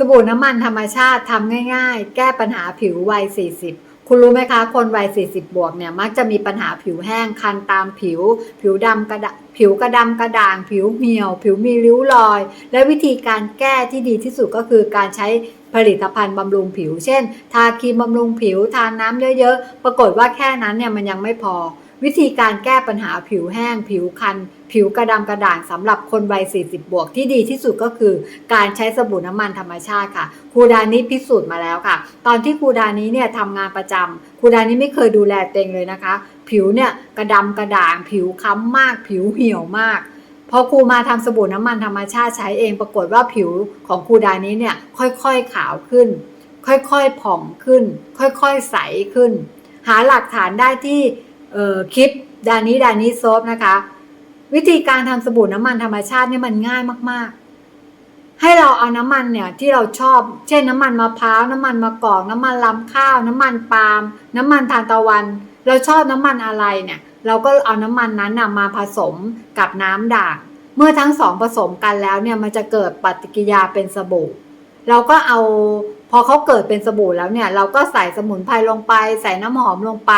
สบู่น้ำมันธรรมชาติทำง่าย ๆ แก้ปัญหาผิววัย 40 คุณรู้ไหมคะ คนวัย 40 บวกเนี่ย มักจะมีปัญหาผิวแห้ง คันตามผิว ผิวดำกระดผิวกระดำกระด่าง ผิวเหี่ยว ผิวมีริ้วรอย และวิธีการแก้ที่ดีที่สุดก็คือการใช้ผลิตภัณฑ์บำรุงผิว เช่น ทาครีมบำรุงผิว ทานน้ำเยอะ ๆ ปรากฏว่าแค่นั้นเนี่ยมันยังไม่พอ วิธีการแก้ปัญหาผิวแห้ง ผิวคัน ผิวกระดำกระด่างสำหรับคนวัย 40 บวกที่ดีที่สุดก็คือ การใช้สบู่น้ำมันธรรมชาติค่ะครูดานี้พิสูจน์มาแล้วค่ะ ตอนที่ครูดานี้เนี่ยทำงานประจำครูดานี้ไม่เคยดูแลเต็งเลยนะคะ ผิวเนี่ยกระดำกระด่าง ผิวค้ำมาก ผิวเหี่ยวมากพอครูมาทำสบู่น้ำมันธรรมชาติใช้เองปรากฏว่าผิวของครูดานี้เนี่ยค่อยๆขาวขึ้น ค่อยๆผ่องขึ้น ค่อยๆใสขึ้น หาหลักฐานได้ที่ เอ่อคลิปดานี้ดานี้โซฟนะคะ วิธีการทำสบู่น้ำมันธรรมชาติเนี่ยมันง่ายมาก ๆ ให้เราเอาน้ำมันเนี่ยที่เราชอบ เช่นน้ำมันมะพร้าวน้ำมันมะกอกน้ำมันลำข้าว น้ำมันปาล์มน้ำมันทานตะวัน เราชอบน้ำมันอะไรเนี่ย เราก็เอาน้ำมันนั้นนะมาผสมกับน้ำด่างเมื่อทั้งสองผสมกันแล้วเนี่ยมันจะเกิดปฏิกิริยาเป็นสบู่ เราก็เอา พอเขาเกิดเป็นสบู่แล้วเนี่ย เราก็ใส่สมุนไพรลงไป ใส่น้ำหอมลงไป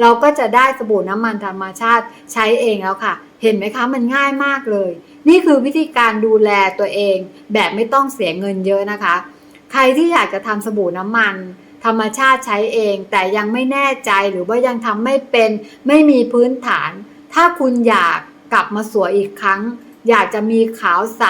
เราก็จะได้สบู่น้ำมันธรรมชาติใช้เองแล้วค่ะ เห็นไหมคะมันง่ายมากเลย นี่คือวิธีการดูแลตัวเอง แบบไม่ต้องเสียเงินเยอะนะคะ ใครที่อยากจะทำสบู่น้ำมัน ธรรมชาติใช้เอง แต่ยังไม่แน่ใจหรือว่ายังทำไม่เป็น ไม่มีพื้นฐาน ถ้าคุณอยากกลับมาสวยอีกครั้ง อยากจะมีขาวใส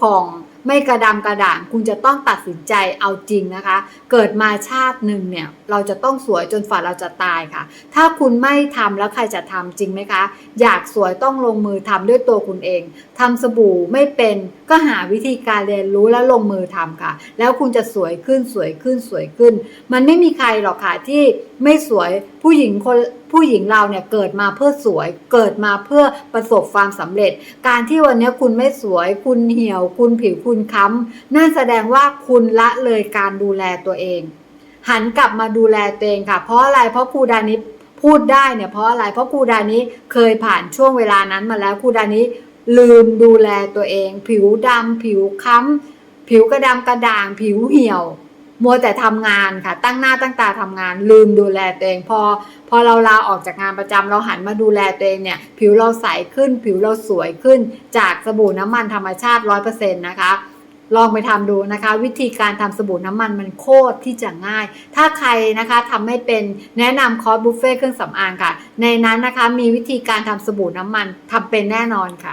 ผ่อง ไม่กระดำกระด่างคุณจะต้องตัดสินใจเอาจริงนะคะ เกิดมาชาติหนึ่งเนี่ยเราจะต้องสวยจนฝ่าเราจะตายค่ะ ถ้าคุณไม่ทำแล้วใครจะทำจริงไหมคะ อยากสวยต้องลงมือทำด้วยตัวคุณเองทำสบู่ไม่เป็นก็หาวิธีการเรียนรู้แล้วลงมือทำค่ะ แล้วคุณจะสวยขึ้นสวยขึ้นสวยขึ้น มันไม่มีใครหรอกค่ะที่ไม่สวยผู้หญิงคน ผู้หญิงเราเนี่ยเกิดมาเพื่อสวย เกิดมาเพื่อประสบความสำเร็จ การที่วันนี้คุณไม่สวย คุณเหี่ยว คุณผิวคุณค้ำนั่นแสดงว่าคุณละเลยการดูแลตัวเอง หันกลับมาดูแลตัวเองค่ะ เพราะอะไรเพราะครูดานิพูดได้เนี่ยเพราะอะไรเพราะครูดานิเคยผ่านช่วงเวลานั้นมาแล้วครูดานิลืมดูแลตัวเอง ผิวดำผิวค้ำผิวกระดำกระด่าง ผิวเหี่ยว มัวแต่ทำงานค่ะ ตั้งหน้าตั้งตาทำงาน ลืมดูแลตัวเองพอ อเราลาออกจากงานประจำเราหันมาดูแลตัวเองเนี่ย ผิวเราใสขึ้น ผิวเราสวยขึ้น จากสบู่น้ำมันธรรมชาติ 100%นะคะลองไปทำดูนะคะ วิธีการทำสบู่น้ำมันมันโคตรที่จะง่าย ถ้าใครนะคะทำไม่เป็นแนะนำคอร์สบุฟเฟ่เครื่องสำอางค่ะ ในนั้นนะคะมีวิธีการทำสบู่น้ำมันทำเป็นแน่นอนค่ะ